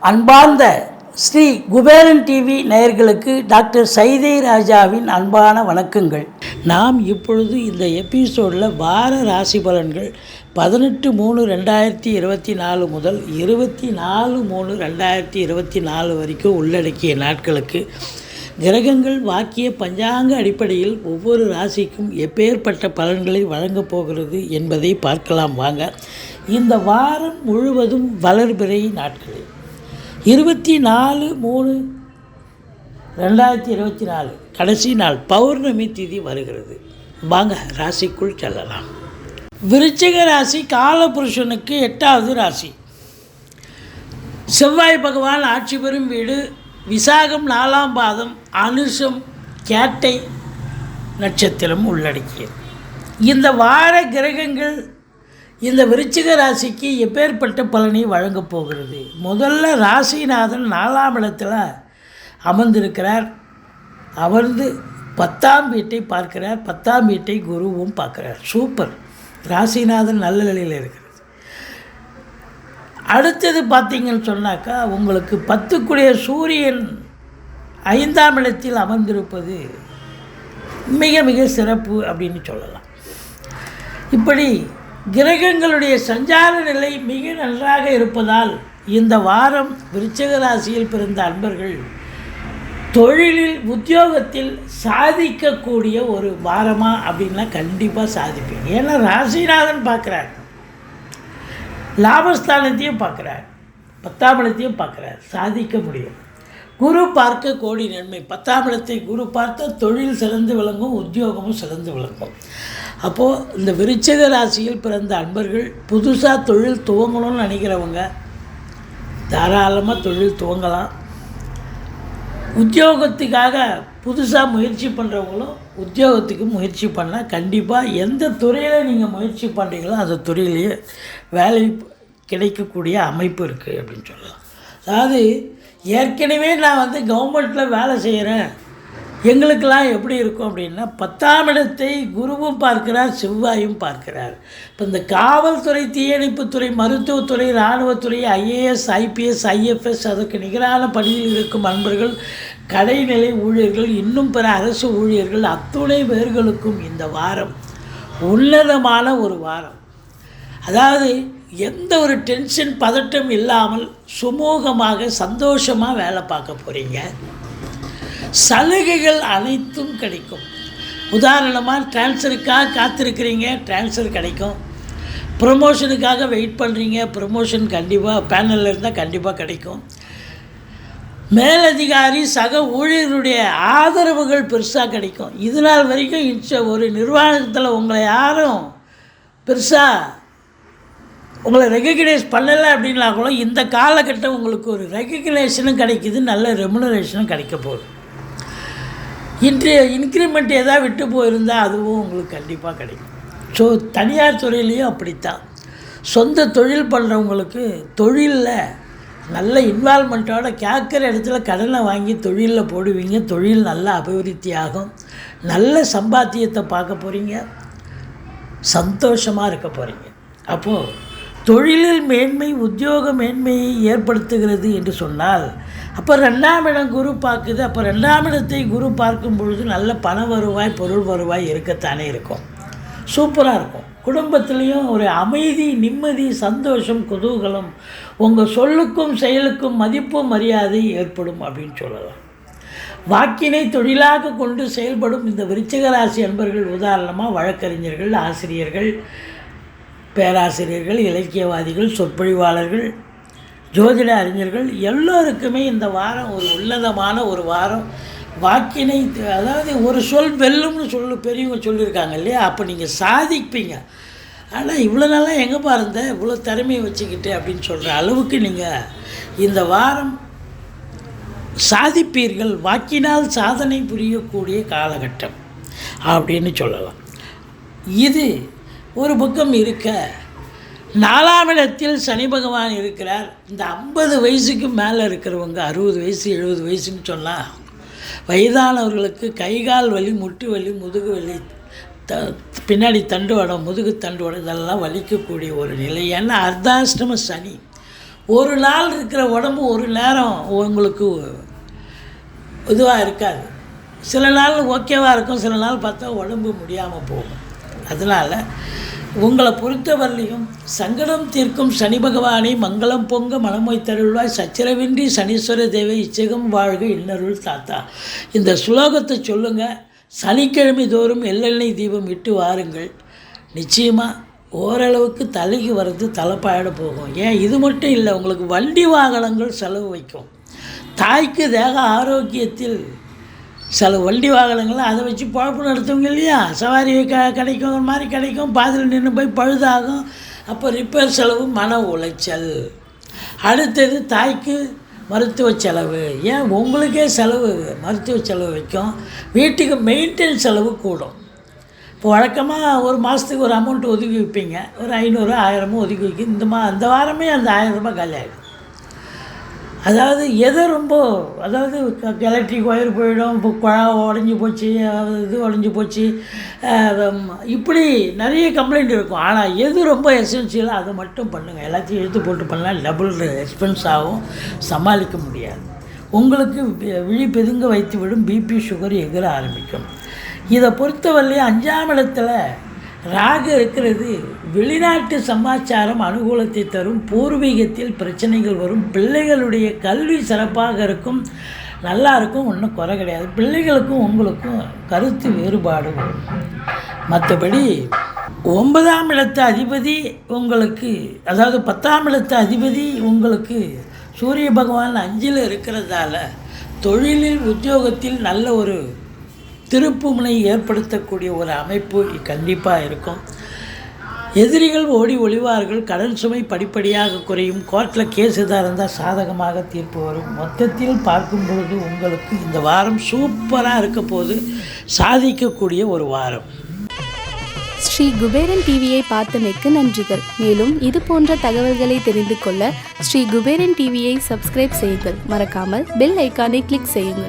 அன்பார்ந்த ஸ்ரீ குபேரன் டிவி நேயர்களுக்கு டாக்டர் சைதை ராஜாவின் அன்பான வணக்கங்கள். நாம் இப்பொழுது இந்த எபிசோடில் வார ராசி பலன்கள் பதினெட்டு மூணு ரெண்டாயிரத்தி இருபத்தி நாலு முதல் இருபத்தி நாலு மூணு ரெண்டாயிரத்தி இருபத்தி நாலு வரைக்கும் உள்ளடக்கிய நாட்களுக்கு கிரகங்கள் வாக்கிய பஞ்சாங்க அடிப்படையில் ஒவ்வொரு ராசிக்கும் எப்பேற்பட்ட பலன்களை வழங்கப் போகிறது என்பதை பார்க்கலாம் வாங்க. இந்த வாரம் முழுவதும் வளர்பிறை நாட்களில் இருபத்தி நாலு மூணு ரெண்டாயிரத்தி இருபத்தி நாலு கடைசி நாள் பௌர்ணமி திதி வருகிறது. வாங்க ராசிக்குள் செல்லலாம். விருச்சிக ராசி காலபுருஷனுக்கு எட்டாவது ராசி. செவ்வாய் பகவான் ஆட்சி பெறும் வீடு விசாகம் நாலாம் பாதம் அனுஷம் கேட்டை நட்சத்திரம் உள்ளடக்கியது. இந்த வார கிரகங்கள் இந்த விருச்சிக ராசிக்கு எப்பேற்பட்ட பலனை வழங்கப் போகிறது? முதல்ல ராசிநாதன் நாலாம் இடத்தில் அமர்ந்திருக்கிறார். அமர்ந்து பத்தாம் வீட்டை பார்க்கிறார். பத்தாம் வீட்டை குருவும் பார்க்குறார். சூப்பர். ராசிநாதன் நல்ல நிலையில் இருக்கிறார். அடுத்தது பார்த்தீங்கன்னு சொன்னாக்கா உங்களுக்கு பத்துக்குடைய சூரியன் ஐந்தாம் இடத்தில் அமர்ந்திருப்பது மிக மிக சிறப்பு அப்படின்னு சொல்லலாம். இப்படி கிரகங்களுடைய சஞ்சார நிலை மிக நன்றாக இருப்பதால் இந்த வாரம் விருச்சிக ராசியில் பிறந்த அன்பர்கள் தொழிலில் உத்தியோகத்தில் சாதிக்கக்கூடிய ஒரு வாரமாக அப்படின்னா கண்டிப்பாக சாதிப்பீங்க. ஏன்னா ராசிநாதன் பார்க்குறாரு. லாபஸ்தானத்தையும் பார்க்குறார். பத்தாம் இடத்தையும் பார்க்குறார். சாதிக்க முடியும். குரு பார்க்க கோடி நன்மை. பத்தாம் இடத்தை குரு பார்த்த தொழில் சிறந்து விளங்கும் உத்தியோகமும் சிறந்து விளங்கும். அப்போது இந்த விருச்சக ராசியில் பிறந்த அன்பர்கள் புதுசாக தொழில் துவங்கணும்னு நினைக்கிறவங்க தாராளமாக தொழில் துவங்கலாம். உத்தியோகத்துக்காக புதுசாக முயற்சி பண்ணுறவங்களும் உத்தியோகத்துக்கு முயற்சி பண்ணால் கண்டிப்பாக எந்த துறையில் நீங்கள் முயற்சி பண்ணுறீங்களோ அந்த துறையிலேயே வேலை கிடைக்கக்கூடிய அமைப்பு இருக்குது அப்படின்னு சொல்லலாம். அதாவது ஏற்கனவே நான் வந்து கவர்மெண்ட்டில் வேலை செய்கிறேன் எங்களுக்கெல்லாம் எப்படி இருக்கும் அப்படின்னா பத்தாம் இடத்தை குருவும் பார்க்கிறார் செவ்வாயும் பார்க்கிறார். இப்போ இந்த காவல்துறை தீயணைப்புத்துறை மருத்துவத்துறை இராணுவத்துறை ஐஏஎஸ் ஐபிஎஸ் ஐஎஃப்எஸ் அதற்கு நிகரான பணியில் இருக்கும் அன்பர்கள் கடைநிலை ஊழியர்கள் இன்னும் பிற அரசு ஊழியர்கள் அத்துணை பேர்களுக்கும் இந்த வாரம் உன்னதமான ஒரு வாரம். அதாவது எந்த ஒரு டென்ஷன் பதட்டம் இல்லாமல் சுமூகமாக சந்தோஷமாக வேலை பார்க்க போகிறீங்க சலுகைகள் அனைத்தும் கிடைக்கும். உதாரணமாக ட்ரான்ஸ்ஃபருக்காக காத்திருக்கிறீங்க ட்ரான்ஸ்ஃபர் கிடைக்கும். ப்ரொமோஷனுக்காக வெயிட் பண்ணுறீங்க ப்ரொமோஷன் கண்டிப்பாக பேனலில் இருந்தால் கண்டிப்பாக கிடைக்கும். மேலதிகாரி சக ஊழியருடைய ஆதரவுகள் பெருசாக கிடைக்கும். இது நாள் வரைக்கும் இன்ச ஒரு நிர்வாகத்தில் உங்களை யாரும் பெருசாக உங்களை ரெகக்னைஸ் பண்ணலை அப்படின்னா கூட இந்த காலகட்டம் உங்களுக்கு ஒரு ரெகக்னேஷனும் கிடைக்குது நல்ல ரெமுனரேஷனும் கிடைக்க போகுது. இன்றைய இன்க்ரிமெண்ட் எதாவது விட்டு போயிருந்தால் அதுவும் உங்களுக்கு கண்டிப்பாக கிடைக்கும். ஸோ தனியார் துறையிலையும் அப்படித்தான். சொந்த தொழில் பண்ணுறவங்களுக்கு தொழிலில் நல்ல இன்வால்மெண்ட்டோட கேட்குற இடத்துல கடனை வாங்கி தொழிலில் போடுவீங்க. தொழில் நல்லா அபிவிருத்தி ஆகும் நல்ல சம்பாத்தியத்தை பார்க்க போகிறீங்க சந்தோஷமாக இருக்க போகிறீங்க அப்போது தொழிலில் மேன்மை உத்தியோக மேன்மையை ஏற்படுத்துகிறது என்று சொன்னால் அப்போ ரெண்டாம் இடம் குரு பார்க்குது. அப்போ ரெண்டாம் இடத்தை குரு பார்க்கும் பொழுது நல்ல பண வருவாய் பொருள் வருவாய் இருக்கத்தானே இருக்கும். சூப்பராக இருக்கும். குடும்பத்துலேயும் ஒரு அமைதி நிம்மதி சந்தோஷம் குதூகலம் உங்கள் சொல்லுக்கும் செயலுக்கும் மதிப்பு மரியாதை ஏற்படும் அப்படின்னு சொல்லலாம். வாக்கினை தொழிலாக கொண்டு செயல்படும் இந்த விருச்சிக ராசி அன்பர்கள் உதாரணமாக வழக்கறிஞர்கள் ஆசிரியர்கள் பேராசிரியர்கள் இலக்கியவாதிகள் சொற்பொழிவாளர்கள் ஜோதிட அறிஞர்கள் எல்லோருக்குமே இந்த வாரம் ஒரு உன்னதமான ஒரு வாரம். வாக்கினை அதாவது ஒரு சொல் வெல்லும்னு சொல்லு பெரியவங்க சொல்லியிருக்காங்க இல்லையா? அப்போ நீங்கள் சாதிப்பீங்க. ஆனால் இவ்வளோ நாளாக எங்கே பாருந்த இவ்வளோ திறமையை வச்சுக்கிட்டு அப்படின்னு சொல்கிற அளவுக்கு நீங்கள் இந்த வாரம் சாதிப்பீர்கள். வாக்கினால் சாதனை புரியக்கூடிய காலகட்டம் அப்படின்னு சொல்லலாம். இது ஒரு பக்கம் இருக்க. நாலாம் இடத்தில் சனி பகவான் இருக்கிறார். இந்த ஐம்பது வயசுக்கு மேலே இருக்கிறவங்க அறுபது வயசு எழுபது வயசுன்னு சொன்னால் வயதானவர்களுக்கு கைகால் வலி முட்டு வலி முதுகு வலி த பின்னாடி தண்டுவடம் முதுகு தண்டுவடம் இதெல்லாம் வலிக்கக்கூடிய ஒரு நிலை. ஏன்னா அர்த்தாஷ்டம சனி. ஒரு நாள் இருக்கிற உடம்பு ஒரு நேரம் உங்களுக்கு இதுவாக இருக்காது. சில நாள் ஓகேவாக இருக்கும் சில நாள் பார்த்தா உடம்பு முடியாமல் போகும். அதனால் உங்களை பொறுத்தவரையிலையும் சங்கடம் தீர்க்கும் சனி பகவானை மங்களம் பொங்க மனமொய் தருள்வாய். சச்சரவின்றி சனீஸ்வர தேவை இச்சகம் வாழ்க இன்னருள் தாத்தா. இந்த சுலோகத்தை சொல்லுங்கள் சனிக்கிழமை தோறும் எள்ளெண்ணெய் தீபம் இட்டு வாருங்கள். நிச்சயமாக ஓரளவுக்கு தலைக்கு வர்றது தலைப்பாயிட போகும். ஏன்? இது மட்டும் இல்லை உங்களுக்கு வண்டி வாகனங்கள் செலவு வைக்கும். தாய்க்கு தேக ஆரோக்கியத்தில் சில வண்டி வாகனங்கள் அதை வச்சு பழப்பு நடத்துவங்க இல்லையா? சவாரி க கிடைக்கும் ஒரு மாதிரி கிடைக்கும் பாதியில் நின்று போய் பழுதாகும். அப்போ ரிப்பேர் செலவு மன உளைச்சல். அடுத்தது தாய்க்கு மருத்துவ செலவு. ஏன்? உங்களுக்கே செலவு மருத்துவ செலவு வைக்கும். வீட்டுக்கு மெயின்டெயின் செலவு கூடும். இப்போ வழக்கமாக ஒரு மாதத்துக்கு ஒரு அமௌண்ட் ஒதுக்கி வைப்பீங்க. ஒரு ஐநூறு ஆயிரமோ ஒதுக்கி வைக்கும். இந்த மா அந்த வாரமே அந்த ஆயிரம் ரூபாய் காலி ஆகிடும் அதாவது எதை ரொம்ப அதாவது எலக்ட்ரிக் ஒயர் போயிடும் இப்போ குழா உடஞ்சி போச்சு இது உடஞ்சி போச்சு இப்படி நிறைய கம்ப்ளைண்ட் இருக்கும். ஆனால் எது ரொம்ப எசென்சியலோ அதை மட்டும் பண்ணுங்கள் எல்லாத்தையும் எடுத்து போட்டு பண்ணால் டபுள் எக்ஸ்பென்ஸ் ஆகும். சமாளிக்க முடியாது. உங்களுக்கு விழிப்பெதுங்க விழி பெதுங்க வைத்து விடும் பிபி சுகர் எகிற ஆரம்பிக்கும். இதை பொறுத்தவரையிலையும் அஞ்சாம் இடத்துல ராகு இருக்கிறது. வெளிநாட்டு சமாச்சாரம் அனுகூலத்தை தரும். பூர்வீகத்தில் பிரச்சனைகள் வரும். பிள்ளைகளுடைய கல்வி சிறப்பாக இருக்கும். நல்லா இருக்கும். ஒன்றும் குறை கிடையாது. பிள்ளைகளுக்கும் உங்களுக்கும் கருத்து வேறுபாடு மற்றபடி ஒன்பதாம் இடத்து அதிபதி உங்களுக்கு அதாவது பத்தாம் இடத்து அதிபதி உங்களுக்கு சூரிய பகவான் அஞ்சில் இருக்கிறதால தொழிலில் உத்தியோகத்தில் நல்ல ஒரு திருப்புமுனை ஏற்படுத்தக்கூடிய ஒரு அமைப்பு கண்டிப்பாக இருக்கும். எதிரிகள் ஓடி ஒளிவார்கள் கடன் சுமை படிப்படியாக குறையும். கோர்ட்டில் கேஸ் எதாக இருந்தால் சாதகமாக தீர்ப்பு வரும். மொத்தத்தில் பார்க்கும் பொழுது உங்களுக்கு இந்த வாரம் சூப்பராக இருக்க போது சாதிக்கக்கூடிய ஒரு வாரம். ஸ்ரீ குபேரன் டிவியை பார்த்தமைக்கு நன்றிகள். மேலும் இது போன்ற தகவல்களை தெரிந்து கொள்ள ஸ்ரீ குபேரன் டிவியை சப்ஸ்கிரைப் செய்யுங்கள். மறக்காமல் பெல் ஐக்கானை கிளிக் செய்யுங்கள்.